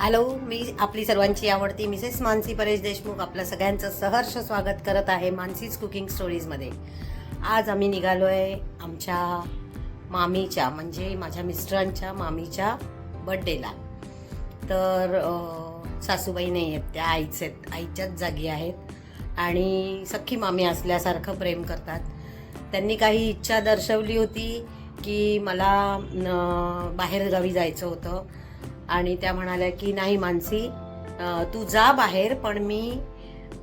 Hello मी आपली सर्वांची आवडती मिसेस मानसी परेश देशमुख. आपलं सगळ्यांचं सहर्ष स्वागत करत आहे मानसीज कुकिंग स्टोरीजमध्ये. आज आम्ही निघालो आहे आमच्या मामीच्या म्हणजे माझ्या मिस्टरांच्या मामीच्या बड्डेला तर सासूबाई नाही आहेत त्या आईच आहेत आईच्याच जागी आहेत. आणि सख्खी मामी असल्यासारखं प्रेम करतात. त्यांनी काही इच्छा दर्शवली होती की मला बाहेरगावी जायचं होतं. आणि त्या म्हणाल्या की नाही मानसी तू जा बाहेर पण मी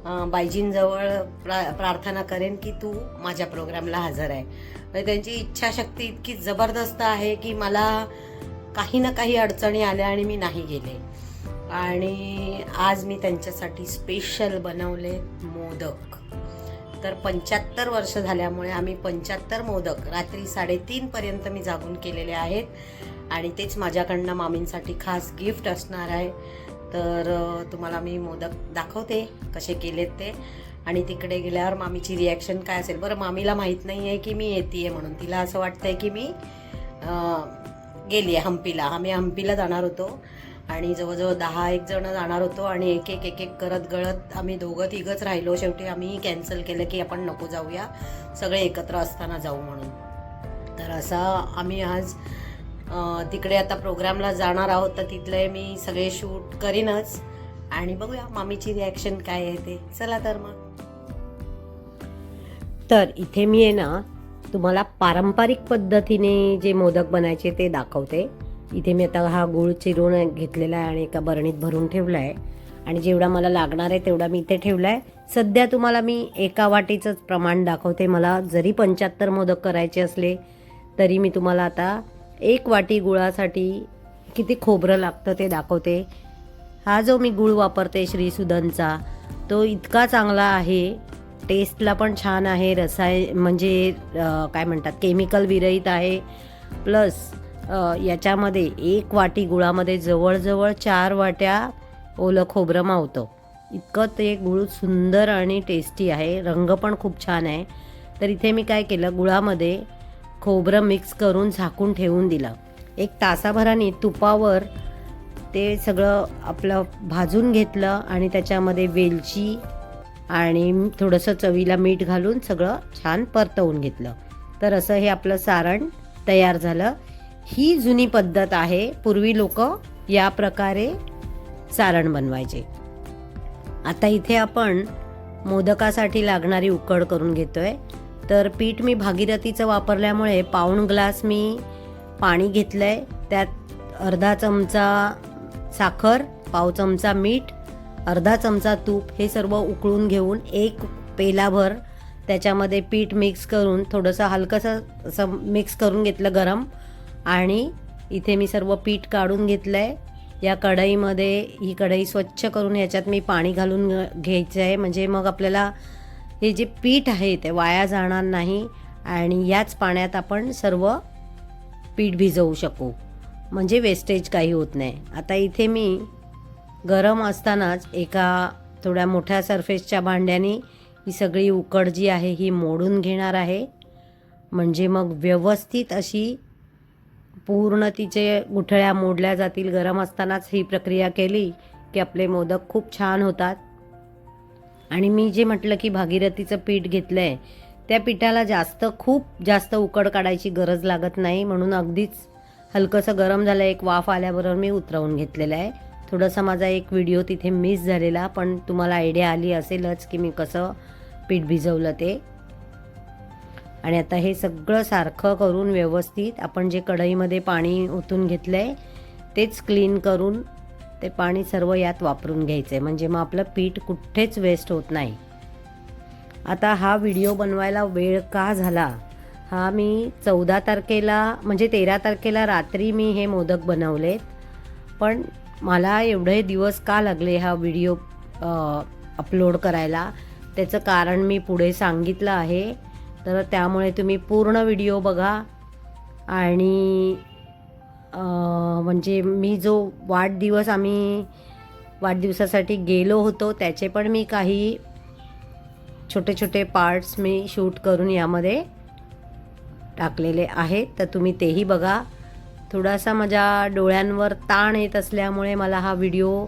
बायजींजवळ प्रा प्रार्थना करेन की तू माझ्या प्रोग्रामला हजर आहे. म्हणजे त्यांची इच्छाशक्ती इतकी जबरदस्त आहे की मला काही ना काही अडचणी आल्या आणि मी नाही गेले. आणि आज मी त्यांच्यासाठी स्पेशल बनवले मोदक. तर पंच्याहत्तर वर्ष झाल्यामुळे आम्ही पंच्याहत्तर मोदक रात्री साडेतीनपर्यंत मी जागून केलेले आहेत. आणि तेच माझ्याकडनं मामींसाठी खास गिफ्ट असणार आहे. तर तुम्हाला मी मोदक दाखवते कसे केलेत ते. आणि तिकडे गेल्यावर मामीची रिॲक्शन काय असेल? बरं मामीला माहीत नाही आहे की मी येते आहे म्हणून. तिला असं वाटतंय की मी गेली आहे हम्पीला आम्ही हम्पीला जाणार होतो. आणि जवळजवळ दहा एक जण जाणार होतो आणि एक एक एक एक करत गळत आम्ही दोघं तिघंच राहिलो. शेवटी आम्ही कॅन्सल केलं की आपण नको जाऊया. सगळे एकत्र असताना जाऊ म्हणून. तर असा आम्ही आज तिकडे आता प्रोग्रामला जाणार आहोत. तर तिथले मी सगळे शूट करीनच. आणि बघूया मामीची रिॲक्शन काय आहे ते. चला तर मग. तर इथे मी आहे ना तुम्हाला पारंपरिक पद्धतीने जे मोदक बनायचे ते दाखवते. इथे मी आता हा गुळ चिरून घेतलेला आहे आणि एका बरणीत भरून ठेवला आहे आणि जेवढा मला लागणार आहे तेवढा मी इथे ठेवला आहे सध्या तुम्हाला मी एका वाटीचंच प्रमाण दाखवते. मला जरी पंच्याहत्तर मोदक करायचे असले तरी मी तुम्हाला आता एक वाटी गुळासाठी किती खोबरं लागतं ते दाखवते. हा जो मी गुळ वापरते श्रीसुदनचा तो इतका चांगला आहे. टेस्टला पण छान आहे. रसाय म्हणजे काय म्हणतात केमिकल विरहित आहे. प्लस याच्यामध्ये एक वाटी गुळामध्ये जवळजवळ चार वाट्या ओलं खोबरं मावतं. इतकं ते गुळ सुंदर आणि टेस्टी आहे. रंग पण खूप छान आहे. तर इथे मी काय केलं गुळामध्ये खोबरं मिक्स करून झाकून ठेवून दिलं. एक तासाभराने तुपावर ते सगळं आपलं भाजून घेतलं आणि त्याच्यामध्ये वेलची आणि थोडंसं चवीला मीठ घालून सगळं छान परतवून घेतलं. तर असं हे आपलं सारण तयार झालं. ही जुनी पद्धत आहे. पूर्वी लोक या प्रकारे सारण बनवायचे. आता इथे आपण मोदकासाठी लागणारी उकड करून घेतोय. तर पीठ मी भागीरथीचं वापरल्यामुळे पाऊण ग्लास मी पाणी घेतलंय. त्यात अर्धा चमचा साखर पाव चमचा मीठ अर्धा चमचा तूप हे सर्व उकळून घेऊन एक पेलाभर त्याच्यामध्ये पीठ मिक्स करून थोडंसं हलकंसं असं मिक्स करून घेतलं गरम. आणि इथे मी सर्व पीठ काढून घेतलं आहे या कढईमध्ये ही कढई स्वच्छ करून याच्यात मी पाणी घालून घ्यायचं आहे म्हणजे मग आपल्याला हे जे पीठ आहे ते वाया जाणार नाही आणि याच पाण्यात आपण सर्व पीठ भिजवू शकू. म्हणजे वेस्टेज काही होत नाही. आता इथे मी गरम असतानाच एका थोड्या मोठ्या सरफेसच्या भांड्याने ही सगळी उकड जी आहे ही मोडून घेणार आहे. म्हणजे मग व्यवस्थित अशी पूर्ण तिचे गुठळ्या मोडल्या जातील गरम असतानाच ही प्रक्रिया केली की आपले मोदक खूप छान होतात. आणि मी जे म्हटलं की भागीरथीचं पीठ घेतलं आहे त्या पिठाला जास्त खूप जास्त उकड काढायची गरज लागत नाही. म्हणून अगदीच हलकंसं गरम झालं एक वाफ आल्याबरोबर मी उतरवून घेतलेलं आहे. थोडासा माझा एक व्हिडिओ तिथे मिस झालेला पण तुम्हाला आयडिया आली असेलच की मी कसं पीठ भिजवलं ते. आणि आता हे सगळं सारखं करून व्यवस्थित आपण जे कढईमध्ये पाणी ओतून घेतलं आहे तेच क्लीन करून ते पाणी सर्व यात वापरून घ्यायचं आहे म्हणजे मग आपलं पीठ कुठेच वेस्ट होत नाही. आता हा व्हिडिओ बनवायला वेळ का झाला? हा मी चौदा तारखेला म्हणजे तेरा तारखेला रात्री मी हे मोदक बनवलेत. पण मला एवढे दिवस का लागले हा व्हिडिओ अपलोड करायला? त्याचं कारण मी पुढे सांगितलं आहे. तर त्यामुळे तुम्ही पूर्ण व्हिडिओ बघा. आणि म्हणजे मी जो वाढदिवस आम्ही वाढदिवसासाठी गेलो होतो त्याचे पण मी काही छोटे छोटे पार्ट्स मी शूट करून यामध्ये टाकलेले आहेत. तर तुम्ही तेही बघा. थोडासा माझ्या डोळ्यांवर ताण येत असल्यामुळे मला हा व्हिडिओ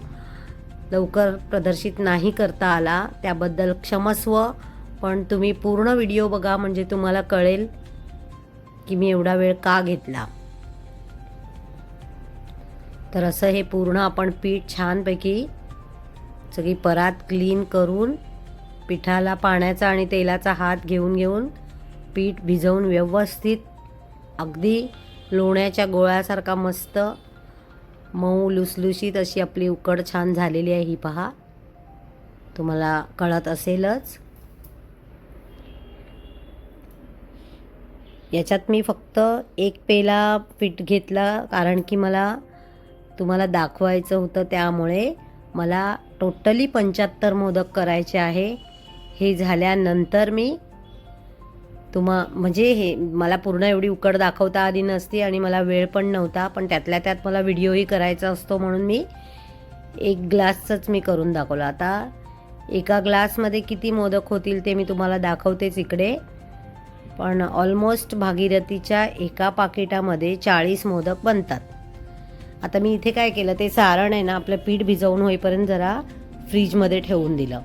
लवकर प्रदर्शित नाही करता आला. त्याबद्दल क्षमस्व पण तुम्ही पूर्ण व्हिडिओ बघा म्हणजे तुम्हाला कळेल की मी एवढा वेळ का घेतला. तर असं हे पूर्ण आपण पीठ छानपैकी सगळी परात क्लीन करून पिठाला पाण्याचा आणि तेलाचा हात घेऊन घेऊन पीठ भिजवून व्यवस्थित अगदी लोण्याच्या गोळ्यासारखा मस्त मऊ लुसलुशीत अशी आपली उकड छान झालेली आहे ही पहा. तुम्हाला कळत असेलच. याच्यात मी फक्त एक पेला पीठ घेतला कारण की मला तुम्हाला दाखवायचं होतं त्यामुळे मला टोटली पंच्याहत्तर मोदक करायचे आहे. हे झाल्यानंतर मी तुम्हा म्हणजे हे मला पूर्ण एवढी उकड दाखवता आली नसती आणि मला वेळ पण नव्हता पण त्यातल्या त्यात मला व्हिडिओही करायचा असतो म्हणून मी एक ग्लासचंच मी करून दाखवलं. आता एका ग्लासमध्ये किती मोदक होतील ते मी तुम्हाला दाखवतेच इकडे. पण ऑलमोस्ट भागीरथीच्या एका पाकिटामध्ये चाळीस मोदक बनतात. आता मी इथे काय केलं ते सारण आहे ना आपलं पीठ भिजवून होईपर्यंत जरा फ्रीजमध्ये ठेवून दिलं.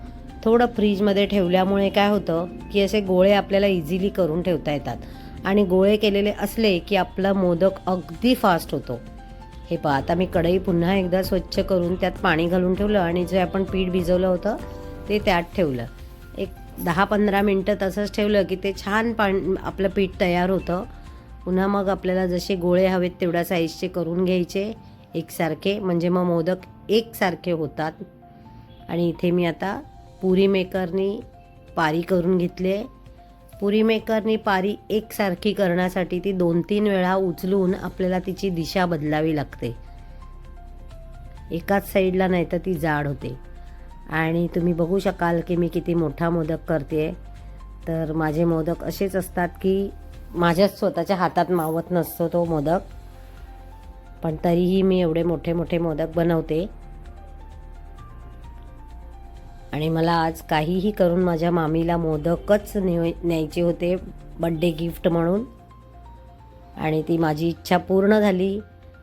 थोडं फ्रीजमध्ये ठेवल्यामुळे काय होतं की असे गोळे आपल्याला इझिली करून ठेवता येतात. आणि गोळे केलेले असले की आपला मोदक अगदी फास्ट होतो. हे पहा आता मी कढई पुन्हा एकदा स्वच्छ करून त्यात पाणी घालून ठेवलं आणि जे आपण पीठ भिजवलं होतं ते त्यात ठेवलं. एक दहा पंधरा मिनटं तसंच ठेवलं की ते छान पाण आपलं पीठ तयार होतं. पुन्हा मग आपल्याला जसे गोळे हवेत तेवढ्या साईजचे करून घ्यायचे. एकसारखे म्हणजे मग मोदक एकसारखे होतात. आणि इथे मी आता पुरी मेकरनी पारी करून घेतले. पुरी मेकरनी पारी एकसारखी करण्यासाठी ती दोन तीन वेळा उचलून आपल्याला तिची दिशा बदलावी लागते. एकाच साईडला नाही तर ती जाड होते. आणि तुम्ही बघू शकाल की मी किती मोठा मोदक करते तर माझे मोदक असेच असतात की माझ्या स्वतःच्या हातात मावत नसतो तो मोदक. पण तरीही मी एवढे मोठे मोठे मोदक बनवते. आणि मला आज काहीही करून माझ्या मामीला मोदकच नेव न्यायचे होते बड्डे गिफ्ट म्हणून. आणि ती माझी इच्छा पूर्ण झाली.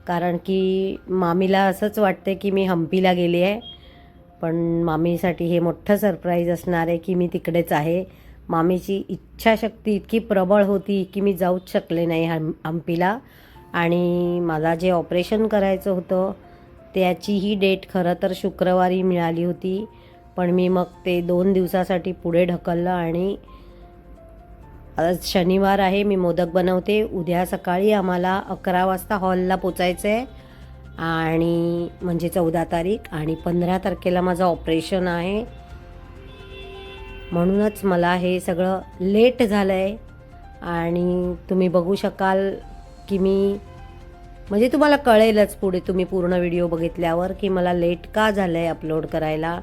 कारण की मामीला असंच वाटते की मी हम्पीला गेली आहे. पण मामीसाठी हे मोठं सरप्राईज असणार आहे की मी तिकडेच आहे. मामीची इच्छाशक्ती इतकी प्रबळ होती की मी जाऊच शकले नाही हम हम्पीला आणि मला जे ऑपरेशन करायचं होतं त्याची ही डेट खरं तर शुक्रवारी मिळाली होती. पण मी मग ते दोन दिवसासाठी पुढे ढकललं आणि आज शनिवार आहे मी मोदक बनवते. उद्या सकाळी आम्हाला अकरा वाजता हॉलला पोचायचं आहे आणि म्हणजे चौदा तारीख आणि पंधरा तारखेला माझं ऑपरेशन आहे. म्हणूनच मला हे सगळं लेट झालं आहे आणि तुम्ही बघू शकाल की मी म्हणजे तुम्हाला कळेलच पुढे तुम्ही पूर्ण व्हिडिओ बघितल्यावर की मला लेट का झालं आहे अपलोड करायला.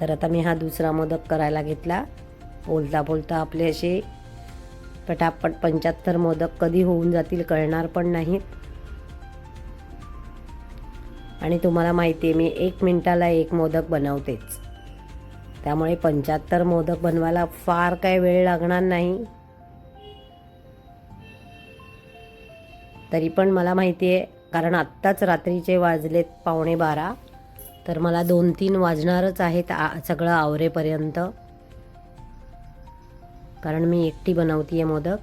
तर आता मी हा दुसरा मोदक करायला घेतला. बोलता बोलता आपले असे पटापट पंच्याहत्तर मोदक कधी होऊन जातील कळणार पण नाहीत आणि तुम्हाला माहिती आहे मी एक मिनटाला एक मोदक बनवतेच. त्यामुळे पंच्याहत्तर मोदक बनवायला फार काय वेळ लागणार नाही. तरी पण मला माहिती आहे कारण आत्ताच रात्रीचे वाजलेत पावणे बारा तर मला दोन तीन वाजणारच आहेत आ सगळं आवरेपर्यंत. कारण मी एकटी बनवते आहे मोदक.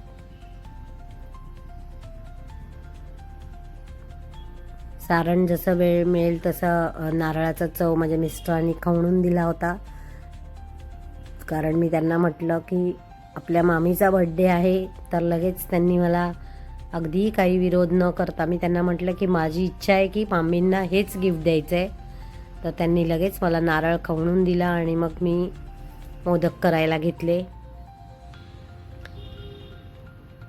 सारण जसं वेळ मिळेल तसं नारळाचा चव माझ्या मिस्टरांनी खवणून दिला होता. कारण मी त्यांना म्हटलं की आपल्या मामीचा बड्डे आहे. तर लगेच त्यांनी मला अगदी काही विरोध न करता मी त्यांना म्हटलं की माझी इच्छा आहे की मामींना हेच गिफ्ट द्यायचं आहे तर त्यांनी लगेच मला नारळ खवणून दिला आणि मग मी मोदक करायला घेतले.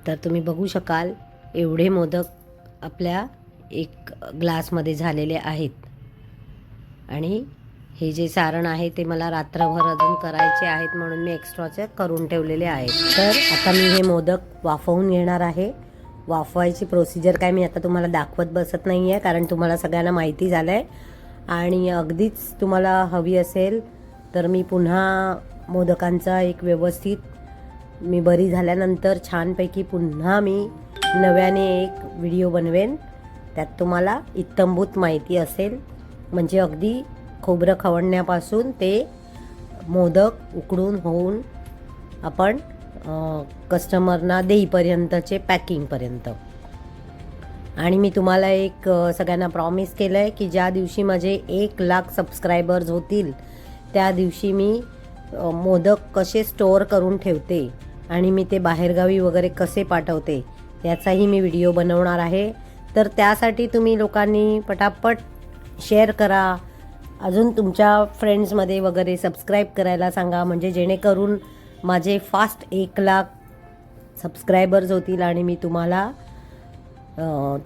तर तुम्ही बघू शकाल एवढे मोदक आपल्या एक ग्लासमध्ये झालेले आहेत. आणि हे जे सारण आहे ते मला रात्रभर अजून करायचे आहेत म्हणून मी एक्स्ट्राचे करून ठेवलेले आहेत. तर आता मी हे मोदक वाफवून घेणार आहे. वाफवायची प्रोसिजर काय मी आता तुम्हाला दाखवत बसत नाही आहे कारण तुम्हाला सगळ्यांना माहिती झालं आहे आणि अगदीच तुम्हाला हवी असेल तर मी पुन्हा मोदकांचा एक व्यवस्थित मी बरी झाल्यानंतर छानपैकी पुन्हा मी नव्याने एक व्हिडिओ बनवेन. त्यात तुम्हाला इत्तंभूत माहिती असेल. म्हणजे अगदी खोबरं खवणण्यापासून ते मोदक उकडून होऊन आपण कस्टमरना देईपर्यंतचे पॅकिंगपर्यंत आणि मी तुम्हाला एक सगळ्यांना प्रॉमिस केलं आहे की ज्या दिवशी माझे एक लाख सबस्क्रायबर्स होतील त्या दिवशी मी मोदक कसे स्टोअर करून ठेवते आणि मी ते बाहेरगावी वगैरे कसे पाठवते याचाही मी व्हिडिओ बनवणार आहे. तर त्यासाठी तुम्ही लोकांनी पटापट शेअर करा. अजून तुमच्या फ्रेंड्समध्ये वगैरे सबस्क्राईब करायला सांगा म्हणजे जेणेकरून माझे फास्ट एक लाख सबस्क्रायबर्स होतील आणि मी तुम्हाला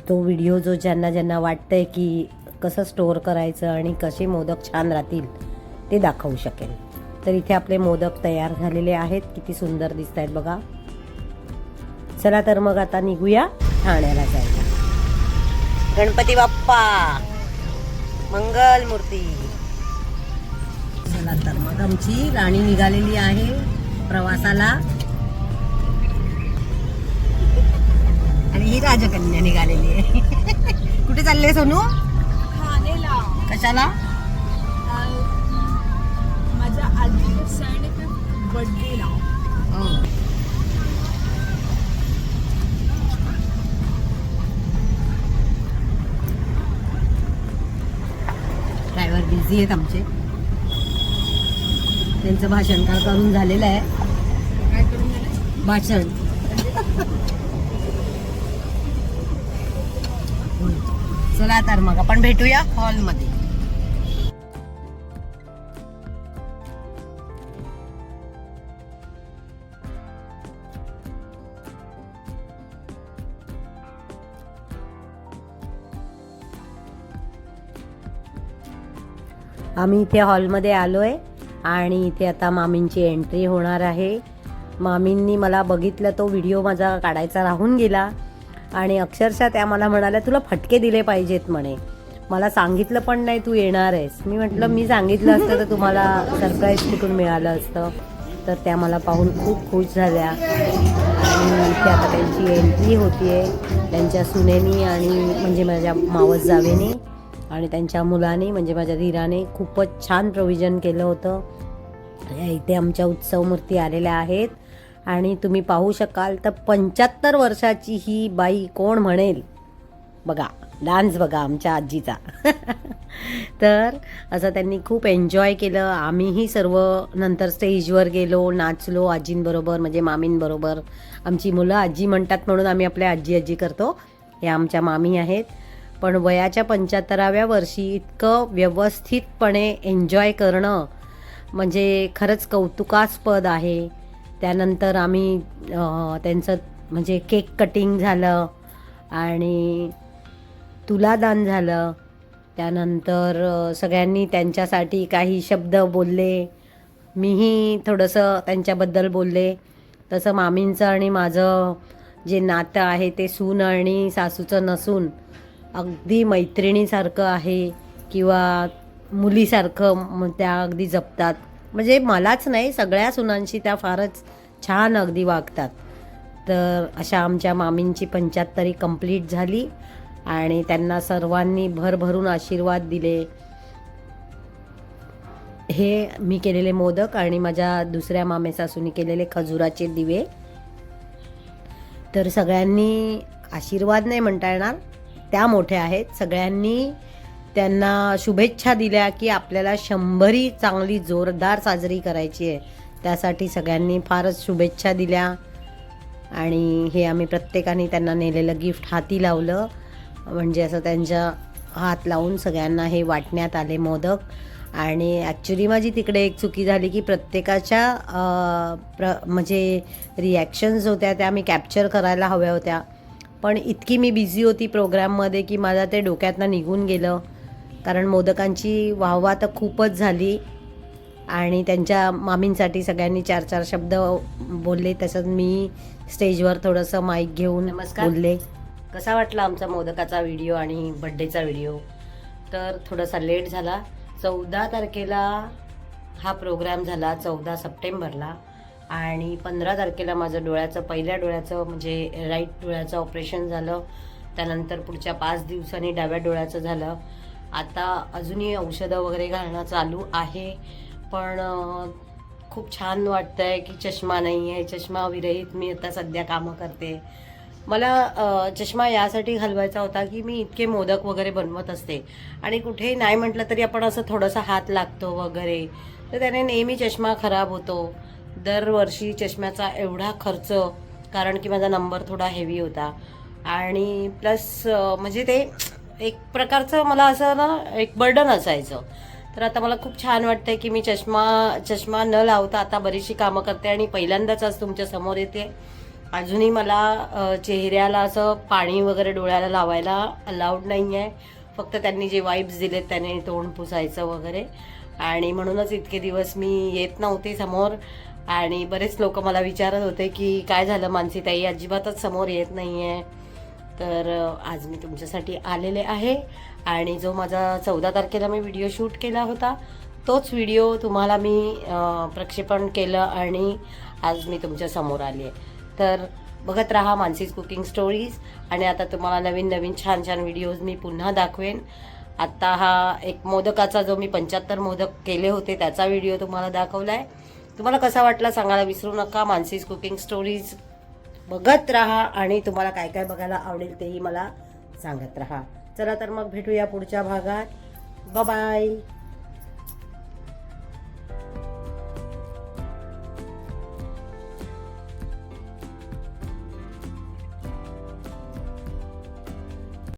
तो व्हिडिओ जो ज्यांना ज्यांना वाटतं आहे की कसं स्टोअर करायचं आणि कसे मोदक छान राहतील ते दाखवू शकेल तर इथे आपले मोदक तयार झालेले आहेत. किती सुंदर दिसत आहेत बघा. चला तर मग आता निघूया ठाण्याला जायला. गणपती बाप्पा! मंगल मूर्ती चला तर मग आमची राणी निघालेली आहे प्रवासाला. आणि ही राजकन्या निघालेली आहे. कुठे चालले सोनू? कशाला? बर्थडेला ड्रायव्हर बिझी आहेत आमचे. त्यांचं भाषण काल करून झालेलं आहे. काय करून भाषण. चला तर मग आपण भेटूया हॉलमध्ये आम्ही इथे हॉलमध्ये आलो आहे आणि इथे आता मामींची एंट्री होणार आहे. मामींनी मला बघितलं तो व्हिडिओ माझा काढायचा राहून गेला. आणि अक्षरशः त्या मला म्हणाल्या तुला फटके दिले पाहिजेत म्हणे. मला सांगितलं पण नाही तू येणार आहेस. मी म्हटलं मी सांगितलं असतं तर तुम्हाला सरप्राईज कुठून मिळालं असतं? तर त्या मला पाहून खूप खुश झाल्या. आणि इथे आता त्यांची एंट्री होतीये त्यांच्या सुनेनी आणि म्हणजे माझ्या मावस जावेनी. आणि त्यांच्या मुलाने म्हणजे माझ्या धीराने खूपच छान प्रोव्हिजन केलं होतं. या इथे आमच्या उत्सव मूर्ती आलेल्या आहेत. आणि तुम्ही पाहू शकाल तर पंच्याहत्तर वर्षाची ही बाई कोण म्हणेल? बघा डान्स बघा आमच्या आजीचा. तर असं त्यांनी खूप एन्जॉय केलं. आम्हीही सर्व नंतर स्टेजवर गेलो नाचलो आजींबरोबर म्हणजे मामींबरोबर. आमची मुलं आजी म्हणतात म्हणून आम्ही आपल्या आजी आजी करतो. या आमच्या मामी आहेत. पण वयाच्या पंच्याहत्तराव्या वर्षी इतकं व्यवस्थितपणे एन्जॉय करणं म्हणजे खरंच कौतुकास्पद आहे. त्यानंतर आम्ही त्यांचं म्हणजे केक कटिंग झालं आणि तुलादान झालं. त्यानंतर सगळ्यांनी त्यांच्यासाठी काही शब्द बोलले. मीही थोडंसं त्यांच्याबद्दल बोलले. तसं मामींचं आणि माझं जे नातं आहे ते सून आणि सासूचं नसून अगदी मैत्रिणीसारखं आहे किंवा मुलीसारखं त्या अगदी जपतात. म्हणजे मलाच नाही सगळ्या सुनांशी त्या फारच छान अगदी वागतात. तर अशा आमच्या मामींची पंच्याहत्तरी कंप्लीट झाली आणि त्यांना सर्वांनी भरभरून आशीर्वाद दिले. हे मी केलेले मोदक आणि माझ्या दुसऱ्या मामे सासूनी केलेले खजुराचे दिवे. तर सगळ्यांनी आशीर्वाद नाही म्हणता येणार. त्या मोठ्या आहेत. सगळ्यांनी त्यांना शुभेच्छा दिल्या की आपल्याला शंभरी चांगली जोरदार साजरी करायची आहे. त्यासाठी सगळ्यांनी फारच शुभेच्छा दिल्या आणि हे आम्ही प्रत्येकाने त्यांना नेलेलं गिफ्ट हाती लावलं. म्हणजे असं त्यांच्या हात लावून सगळ्यांना हे वाटण्यात आले मोदक. आणि ॲक्च्युली माझी तिकडे एक चुकी झाली की प्रत्येकाच्या प्र म्हणजे रिॲक्शन्स होत्या त्या मी कॅप्चर करायला हव्या होत्या. पण इतकी मी बिझी होती प्रोग्राममध्ये की माझा ते डोक्यातनं निघून गेलं. कारण मोदकांची वाहवा तर खूपच झाली. आणि त्यांच्या मामींसाठी सगळ्यांनी चार चार शब्द बोलले. तसंच मी स्टेजवर थोडंसं माईक घेऊन नमस्कार. बोलले. कसा वाटला आमचा मोदकाचा व्हिडिओ आणि बड्डेचा व्हिडिओ तर थोडासा लेट झाला. चौदा तारखेला हा प्रोग्राम झाला चौदा सप्टेंबरला. आणि पंधरा तारखेला माझं डोळ्याचं पहिल्या डोळ्याचं म्हणजे राईट डोळ्याचं ऑपरेशन झालं. त्यानंतर पुढच्या पाच दिवसांनी डाव्या डोळ्याचं झालं. आता अजूनही औषधं वगैरे घालणं चालू आहे. पण खूप छान वाटतं आहे की चष्मा नाही आहे चष्मा विरहित मी आता सध्या कामं करते. मला चष्मा यासाठी घालवायचा होता की मी इतके मोदक वगैरे बनवत असते. आणि कुठेही नाही म्हटलं तरी आपण असं थोडंसं हात लागतो वगैरे. तर त्याने नेहमी चष्मा खराब होतो. दरवर्षी चष्म्याचा एवढा खर्च कारण की माझा नंबर थोडा हेवी होता. आणि प्लस म्हणजे ते एक प्रकारचं मला असं ना एक बर्डन असायचं. तर आता मला खूप छान वाटतंय की मी चष्मा चष्मा न लावता आता बरीचशी कामं करते आणि पहिल्यांदाच आज तुमच्यासमोर येते. अजूनही मला चेहऱ्याला असं पाणी वगैरे डोळ्याला लावायला अलाउड नाही आहे फक्त त्यांनी जे वाईब्स दिलेत त्याने तोंड पुसायचं वगैरे. आणि म्हणूनच इतके दिवस मी येत नव्हते समोर. आणि बरेच लोक मला विचारत होते की काय झालं मानसी ताई अजिबातच समोर येत नाही आहे तर आज मी तुमच्यासाठी आलेले आहे आणि जो माझा चौदा तारखेला मी व्हिडिओ शूट केला होता तोच व्हिडिओ तुम्हाला मी प्रक्षेपण केलं आणि आज मी तुमच्यासमोर आली आहे. तर बघत राहा मानसीज कुकिंग स्टोरीज आणि आता तुम्हाला नवीन नवीन छान छान व्हिडिओज मी पुन्हा दाखवेन. आत्ता हा एक मोदकाचा जो मी पंच्याहत्तर मोदक केले होते त्याचा व्हिडिओ तुम्हाला दाखवला आहे तुम्हाला कसा वाटला सांगायला विसरू नका. मानसीज कुकिंग स्टोरीज बघत राहा आणि तुम्हाला काय काय बघायला आवडेल तेही मला सांगत राहा. चला तर मग भेटूया पुढच्या भागात. बाय